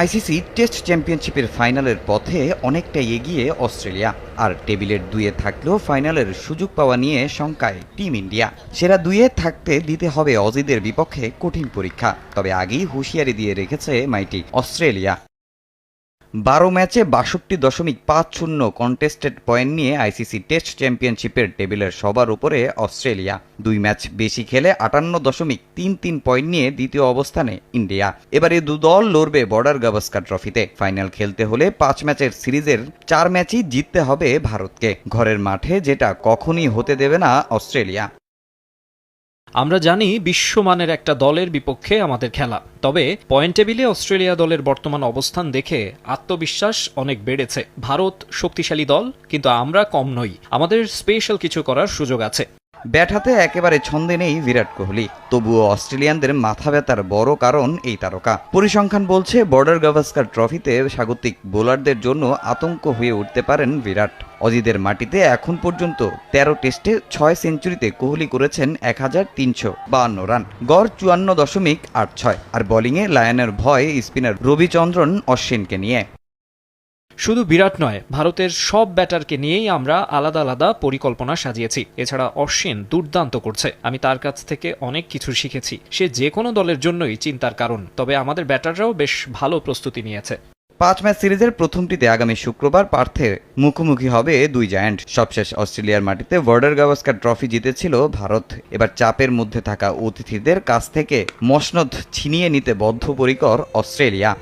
ICC test চ্যাম্পিয়নশিপের ফাইনালের পথে অনেকটা এগিয়ে অস্ট্রেলিয়া। আর টেবিলের দুয়ে থাকলেও ফাইনালের সুযোগ পাওয়া নিয়ে শঙ্কায় টিম ইন্ডিয়া। সেরা দুয়ে থাকতে দিতে হবে অজিদের বিপক্ষে কঠিন পরীক্ষা, তবে আগেই হুঁশিয়ারি দিয়ে রেখেছে মাইটি অস্ট্রেলিয়া। বারো ম্যাচে বাষট্টি দশমিক পাঁচ শূন্য কন্টেস্টেড পয়েন্ট নিয়ে আইসিসি টেস্ট চ্যাম্পিয়নশিপের টেবিলের সবার উপরে অস্ট্রেলিয়া। দুই ম্যাচ বেশি খেলে আটান্ন দশমিক তিন তিন পয়েন্ট নিয়ে দ্বিতীয় অবস্থানে ইন্ডিয়া। এবারে দু দল লড়বে বর্ডার গাভাস্কার ট্রফিতে। ফাইনাল খেলতে হলে পাঁচ ম্যাচের সিরিজের চার ম্যাচই জিততে হবে ভারতকে। ঘরের মাঠে যেটা কখনই হতে দেবে না অস্ট্রেলিয়া। আমরা জানি বিশ্বমানের একটা দলের বিপক্ষে আমাদের খেলা। তবে পয়েন্ট টেবিলে অস্ট্রেলিয়া দলের বর্তমান অবস্থান দেখে আত্মবিশ্বাস অনেক বেড়েছে। ভারত শক্তিশালী দল, কিন্তু আমরা কম নই। আমাদের স্পেশাল কিছু করার সুযোগ আছে। ব্যাট হাতে একেবারে ছন্দে নেই বিরাট কোহলি। তবুও অস্ট্রেলিয়ানদের মাথা ব্যথার বড় কারণ এই তারকা। পরিসংখ্যান বলছে, বর্ডার গাভাস্কার ট্রফিতে স্বাগতিক বোলারদের জন্য আতঙ্ক হয়ে উঠতে পারেন বিরাট। অজিদের মাটিতে এখন পর্যন্ত তেরো টেস্টে ছয় সেঞ্চুরিতে কোহলি করেছেন এক হাজার তিনশো বাহান্ন রান। গড় চুয়ান্ন দশমিক আট ছয়। আর বোলিংয়ে লায়নের ভয় স্পিনার রবিচন্দ্রন অশ্বিনকে নিয়ে। শুধু বিরাট নয়, ভারতের সব ব্যাটারকে নিয়েই আমরা আলাদা আলাদা পরিকল্পনা সাজিয়েছি। এছাড়া অশ্বিন দুর্দান্ত করছে। আমি তার কাছ থেকে অনেক কিছু শিখেছি। সে যে কোনো দলের জন্যই চিন্তার কারণ, তবে আমাদের ব্যাটাররাও বেশ ভালো প্রস্তুতি নিয়েছে। পাঁচ ম্যাচ সিরিজের প্রথমটিতে আগামী শুক্রবার পার্থে মুখোমুখি হবে দুই জায়ান্ট। সবশেষ অস্ট্রেলিয়ার মাটিতে বর্ডার গাভাস্কার ট্রফি জিতেছিল ভারত। এবার চাপের মধ্যে থাকা অতিথিদের কাছ থেকে মসনদ ছিনিয়ে নিতে বদ্ধপরিকর অস্ট্রেলিয়া।